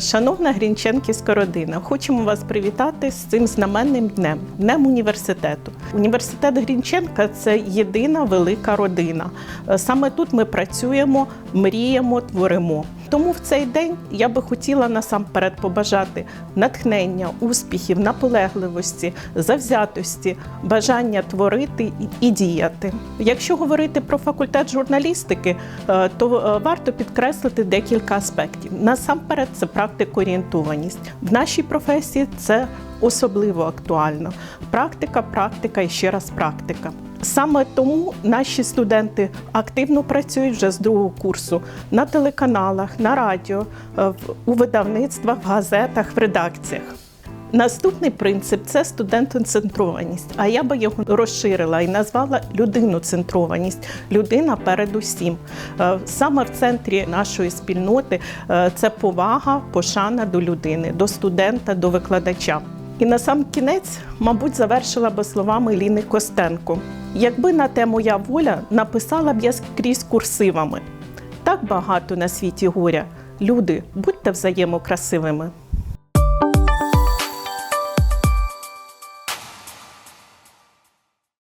Шановна Грінченківська родина, хочемо вас привітати з цим знаменним днем днем університету. Університет Грінченка це єдина велика родина. Е, Саме тут ми працюємо, мріємо, творимо. Тому в цей день я би хотіла насамперед побажати натхнення, успіхів, наполегливості, завзятості, бажання творити і- діяти. Якщо говорити про факультет журналістики, е, то е, варто підкреслити декілька аспектів. Насамперед, це практикоорієнтованість. В нашій професії це особливо актуально. Практика, практика і ще раз практика. Саме тому наші студенти активно працюють вже з другого курсу на телеканалах, на радіо, е, у видавництвах, в газетах, в редакціях. Наступний принцип це студентоцентрованість, а я би його розширила і назвала людиноцентрованість. Людина передусім. Е, Саме в центрі нашої спільноти е, це повага, пошана до людини, до студента, до викладача. І на сам кінець, мабуть, завершила би словами Ліни Костенко. Якби на те моя воля написала б я скрізь курсивами. Так багато на світі горя. Люди, будьте взаємокрасивими.